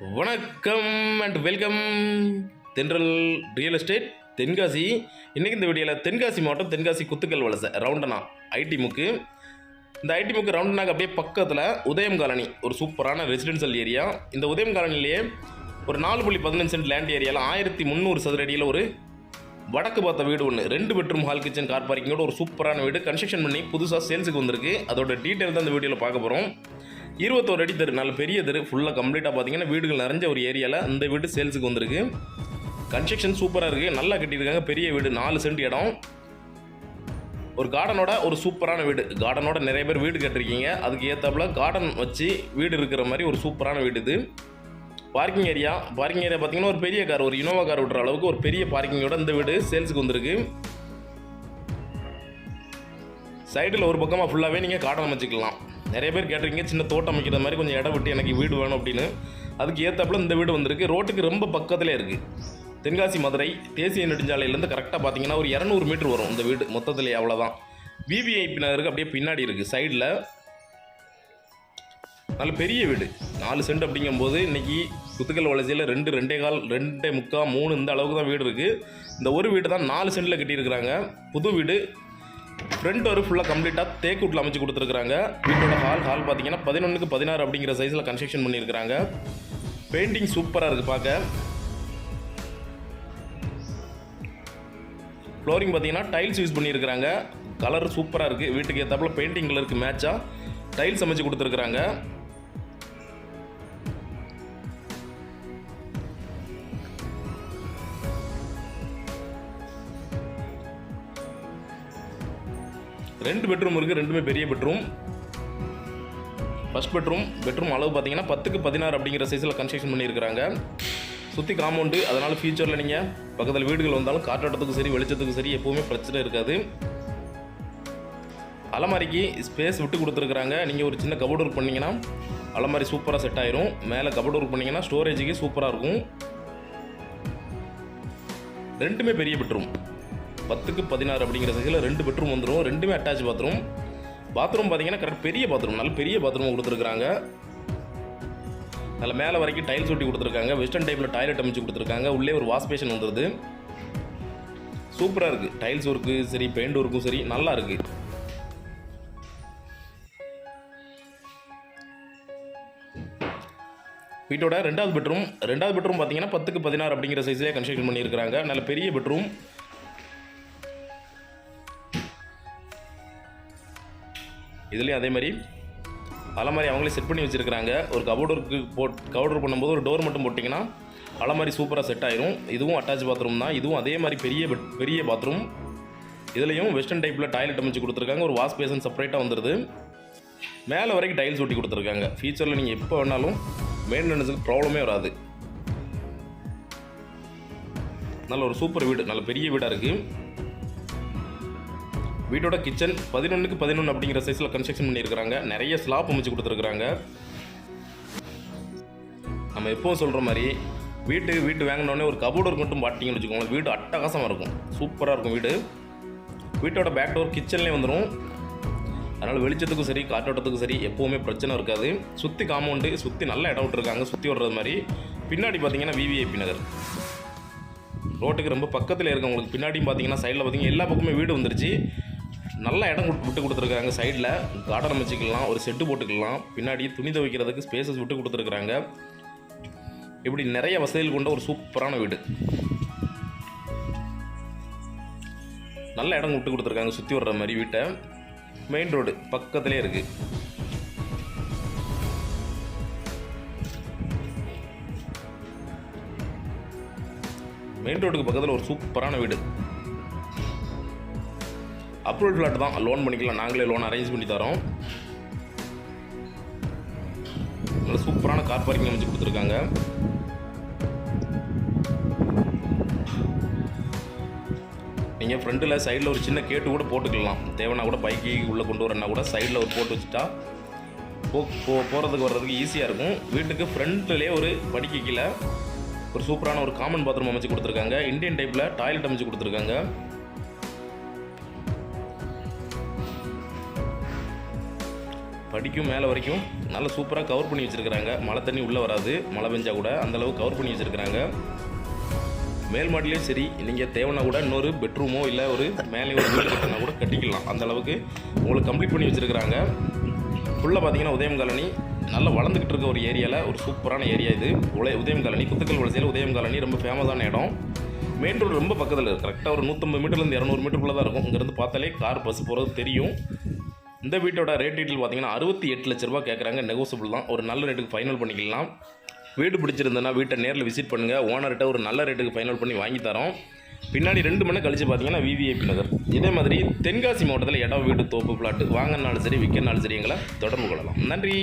வணக்கம் and welcome Thendral real estate Tenkasi. இன்றைக்கி இந்த வீடியோவில் தென்காசி மாவட்டம் தென்காசி குத்துக்கல் வலசை ரவுண்டனா ஐடி முக்கு. இந்த ஐடி முக்கு ரவுண்டனாக்கு அப்படியே பக்கத்தில் உதயம் காலனி ஒரு சூப்பரான ரெசிடென்ஷியல் ஏரியா இந்த உதயம் காலனிலேயே ஒரு நாலு புள்ளி பதினஞ்சு சென்ட் லேண்ட் ஏரியாவில் ஆயிரத்தி முந்நூறு சதுர அடியில் ஒரு வடக்கு பார்த்த வீடு ஒன்று ரெண்டு பெட்ரூம் ஹால் கிச்சன் கார் பார்க்கிங்கோட ஒரு சூப்பரான வீடு. கன்ஸ்ட்ரக்ஷன் பண்ணி புதுசாக சேல்ஸுக்கு வந்திருக்கு. அதோட டீட்டெயில் தான் இந்த வீடியோவில் பார்க்க போகிறோம் இருபத்தோரு அடி தெரு நல்ல பெரிய தெரு. ஃபுல்லாக கம்ப்ளீட்டாக பார்த்தீங்கன்னா வீடுகள் நிறைஞ்ச ஒரு ஏரியாவில் இந்த வீடு சேல்ஸுக்கு வந்திருக்கு. கன்ஸ்ட்ரக்ஷன் சூப்பராக இருக்குது நல்லா கட்டியிருக்காங்க. பெரிய வீடு நாலு சென்ட் இடம். ஒரு கார்டனோட ஒரு சூப்பரான வீடு. கார்டனோட நிறைய பேர் வீடு கட்டிருக்கீங்க அதுக்கு ஏற்றாப்புல கார்டன் வச்சு வீடு இருக்கிற மாதிரி ஒரு சூப்பரான வீடு இது. பார்க்கிங் ஏரியா பார்க்கிங் ஏரியா பார்த்தீங்கன்னா ஒரு பெரிய கார் ஒரு இனோவா கார் விட்ற அளவுக்கு ஒரு பெரிய பார்க்கிங்கோட இந்த வீடு சேல்ஸுக்கு வந்திருக்கு. சைடில் ஒரு பக்கமாக ஃபுல்லாகவே நீங்கள் கார்டன் அமைச்சிக்கலாம். நிறைய பேர் கேட்டிருக்கீங்க சின்ன தோட்டம் அமைக்கிற மாதிரி கொஞ்சம் இடம் விட்டு எனக்கு வீடு வேணும் அப்படின்னு. அதுக்கு ஏற்றாப்புல இந்த வீடு வந்திருக்கு. ரோட்டுக்கு ரொம்ப பக்கத்திலே இருக்குது தென்காசி மதுரை தேசிய நெடுஞ்சாலையிலேருந்து கரெக்டாக பார்த்தீங்கன்னா ஒரு இரநூறு மீட்ரு வரும் இந்த வீடு மொத்தத்தில் அவ்வளோதான் விவிஐபி நகருக்கு அப்படியே பின்னாடி இருக்குது சைடில் நல்ல பெரிய வீடு. நாலு சென்ட் அப்படிங்கும்போது இன்னைக்கு குத்துக்கல் வளர்ச்சியில் ரெண்டு ரெண்டே கால் ரெண்டே முக்கால் மூணு இந்த அளவுக்கு தான் வீடு இருக்குது இந்த ஒரு வீடு தான் நாலு சென்ட்டில் கட்டியிருக்கிறாங்க. புது வீடு ஃப்ரண்ட் ஒரு ஃபுல்லாக கம்ப்ளீட்டாக தேக்கூட்டில் அமைச்சு கொடுத்துருக்காங்க வீட்டோட ஹால் ஹால் பார்த்தீங்கன்னா பதினொன்றுக்கு பதினாறு அப்படிங்கிற சைஸில் கன்ஸ்ட்ரக்ஷன் பண்ணியிருக்கிறாங்க. பெயிண்டிங் சூப்பராக இருக்குது பார்க்க ஃப்ளோரிங் பார்த்தீங்கன்னா டைல்ஸ் யூஸ் பண்ணியிருக்கிறாங்க. கலர் சூப்பராக இருக்குது வீட்டுக்கு ஏற்றாப்புல பெயிண்டிங்கில் இருக்குது மேட்சாக டைல்ஸ் அமைச்சு கொடுத்துருக்குறாங்க. ரெண்டு பெட்ரூம் இருக்குது ரெண்டுமே பெரிய பெட்ரூம் ஃபஸ்ட் பெட்ரூம் பெட்ரூம் அளவு பார்த்தீங்கன்னா பத்துக்கு பதினாறு அப்படிங்கிற சைஸில் கன்ஸ்ட்ரக்ஷன் பண்ணியிருக்கிறாங்க. சுற்றி காம்பவுண்டு அதனால் ஃபியூச்சரில் நீங்கள் பக்கத்தில் வீடுகள் வந்தாலும் காற்றோட்டத்துக்கும் சரி வெளிச்சத்துக்கும் சரி எப்போவுமே பிரச்சனை இருக்காது. அலமாரிக்கு ஸ்பேஸ் விட்டு கொடுத்துருக்குறாங்க. நீங்கள் ஒரு சின்ன கபோர்ட் ஒர்க் பண்ணிங்கன்னா அலமாரி சூப்பராக செட் ஆயிரும். மேலே கபோர்ட் ஒர்க் பண்ணிங்கன்னா ஸ்டோரேஜுக்கு சூப்பராக இருக்கும். ரெண்டுமே பெரிய பெட்ரூம் பத்துக்கு பதினாறு அப்படிங்கிற சைஸில் ரெண்டு பெட்ரூம் வந்துடும் ரெண்டுமே அட்டாச் பாத்ரூம் பாத்ரூம் பார்த்தீங்கன்னா கரெக்ட் பெரிய பாத்ரூம் நல்ல பெரிய பாத்ரூம் கொடுத்துருக்குறாங்க. நல்ல மேலே வரைக்கும் டைல்ஸ் ஒட்டி கொடுத்துருக்காங்க. வெஸ்டர்ன் டைப்பில் டாய்லெட் அமைச்சு கொடுத்துருக்காங்க. உள்ளே ஒரு வாஷ் பேஷன் வந்துடுது சூப்பராக இருக்குது டைல்ஸ் ஒர்க்கு சரி பெயிண்ட் ஒர்க்கும் சரி நல்லா இருக்குது வீட்டோட ரெண்டாவது பெட்ரூம் ரெண்டாவது பெட்ரூம் பார்த்தீங்கன்னா பத்துக்கு பதினாறு அப்படிங்கிற சைஸ்லேயே கன்ஸ்ட்ரக்ஷன் பண்ணியிருக்கிறாங்க. நல்ல பெரிய பெட்ரூம் இதுலேயும் அதே மாதிரி அலமாரி அவங்களே செட் பண்ணி வச்சுருக்கிறாங்க. ஒரு கபோர்டருக்கு போட் கபோர்டர் பண்ணும்போது ஒரு டோர் மட்டும் போட்டிங்கன்னா அலமாரி சூப்பராக செட் ஆயிரும். இதுவும் அட்டாச் பாத்ரூம் தான். இதுவும் அதே மாதிரி பெரிய பெரிய பாத்ரூம் இதுலேயும் வெஸ்டர்ன் டைப்பில் டாய்லெட் அமைச்சு கொடுத்துருக்காங்க. ஒரு வாஷ் பேசன் செப்பரேட்டாக வந்துடுது மேலே வரைக்கும் டைல்ஸ் ஒட்டி கொடுத்துருக்காங்க. ஃபியூச்சரில் நீங்கள் எப்போ வேணாலும் மெயின்டெனன்ஸுக்கு ப்ராப்ளமே வராது. நல்ல ஒரு சூப்பர் வீடு நல்ல பெரிய வீடாக இருக்குது வீட்டோட கிச்சன் பதினொன்றுக்கு பதினொன்று அப்படிங்கிற சைஸில் கன்ஸ்ட்ரக்ஷன் பண்ணியிருக்கிறாங்க. நிறைய ஸ்லாப் அமைச்சு கொடுத்துருக்குறாங்க. நம்ம எப்பவும் சொல்கிற மாதிரி வீட்டு வீட்டு வாங்கினோடனே ஒரு கபோர்டு மட்டும் பார்த்தீங்கன்னு வச்சுக்கோங்களேன். வீடு அட்டகாசமாக இருக்கும். சூப்பராக இருக்கும் வீடு. வீட்டோட பேக் டோர் கிச்சன்லேயே வந்துடும் அதனால் வெளிச்சத்துக்கும் சரி காற்றோட்டத்துக்கும் சரி எப்போவுமே பிரச்சனை இருக்காது. சுற்றி காம்பவுண்டு சுற்றி நல்ல இடம் விட்டுருக்காங்க சுற்றி வர்றது மாதிரி. பின்னாடி பார்த்தீங்கன்னா விவிஐபி நகர். ரோட்டுக்கு ரொம்ப பக்கத்தில் இருக்கவங்களுக்கு பின்னாடியும் பார்த்தீங்கன்னா சைடில் பார்த்தீங்கன்னா எல்லா பக்கமே வீடு வந்துருச்சு. நல்ல இடம் விட்டு- விட்டு கொடுத்துருக்காங்க சைடில் கார்டன் அமைச்சிக்கலாம் ஒரு செட்டு போட்டுக்கலாம். பின்னாடி துணி துவைக்கிறதுக்கு ஸ்பேசஸ் விட்டு கொடுத்துருக்குறாங்க. இப்படி நிறைய வசதிகள் கொண்ட ஒரு சூப்பரான வீடு. நல்ல இடம் விட்டு கொடுத்துருக்காங்க சுற்றி வர்ற மாதிரி வீட்டை. மெயின் ரோடு பக்கத்துலேயே இருக்குது மெயின் ரோடுக்கு பக்கத்தில் ஒரு சூப்பரான வீடு. அப்ரூவல் ஃப்ளாட் தான். லோன் பண்ணிக்கலாம். நாங்களே லோன் அரேஞ்ச் பண்ணி தரோம். நல்ல சூப்பரான கார் பார்க்கிங் அமைச்சு கொடுத்துருக்காங்க. நீங்கள் ஃப்ரண்ட்டில் சைடில் ஒரு சின்ன கேட்டு கூட போட்டுக்கலாம். தேவைன்னா கூட பைக்கு உள்ளே கொண்டு வரனா கூட சைடில் ஒரு போட்டு வச்சுட்டா போ போகிறதுக்கு வர்றதுக்கு ஈஸியாக இருக்கும். வீட்டுக்கு ஃப்ரண்ட்லேயே ஒரு படிக்க கீழே ஒரு சூப்பரான ஒரு காமன் பாத்ரூம் அமைச்சு கொடுத்துருக்காங்க. இந்தியன் டைப்பில் டாய்லெட் அமைச்சு கொடுத்துருக்காங்க. படிக்கும் மேலே வரைக்கும் நல்லா சூப்பராக கவர் பண்ணி வச்சுருக்கிறாங்க. மழை தண்ணி உள்ளே வராது. மழை பெஞ்சா கூட அந்தளவுக்கு கவர் பண்ணி வச்சுருக்கிறாங்க. மேல் மாடிலையும் சரி நீங்கள் தேவைன்னா கூட இன்னொரு பெட்ரூமோ இல்லை ஒரு மேலே ஒரு வீடு கட்டினா கூட கட்டிக்கலாம். அந்த அளவுக்கு உங்களுக்கு கம்ப்ளீட் பண்ணி வச்சுருக்கிறாங்க. ஃபுல்லாக பார்த்தீங்கன்னா உதயம் காலனி நல்லா வளர்ந்துக்கிட்டு இருக்க ஒரு ஏரியாவில் ஒரு சூப்பரான ஏரியா இது. உல உதயம் காலனி குத்துக்கல் வளர்ச்சியில் உதயம் காலனி ரொம்ப ஃபேமஸான இடம். மெயின் ரோடு ரொம்ப பக்கத்தில் இருக்குது கரெக்டாக ஒரு நூற்றம்பது மீட்டர்லேருந்து இரநூறு மீட்டருக்குள்ளே தான் இருக்கும். இங்கேருந்து பார்த்தாலே கார் பஸ் போகிறது தெரியும். இந்த வீட்டோட ரேட் டீட்டெயில் பார்த்தீங்கன்னா அறுபத்தி எட்டு லட்ச ரூபா கேட்குறாங்க நெகோசியபிள் தான். ஒரு நல்ல ரேட்டுக்கு ஃபைனல் பண்ணிக்கலாம். வீடு பிடிச்சிருந்ததுன்னா வீட்டை நேரில் விசிட் பண்ணுங்கள் ஓனர்கிட்ட ஒரு நல்ல ரேட்டுக்கு ஃபைனல் பண்ணி வாங்கி தரோம். பின்னாடி ரெண்டு மணி கழிச்சு பார்த்தீங்கன்னா விவிஐபி நகர். இதே மாதிரி தென்காசி மாவட்டத்தில் இடம் வீடு தோப்பு பிளாட்டு வாங்கினாலும் சரி விற்கனாலும் சரி எங்களை தொடர்பு கொள்ளலாம். நன்றி.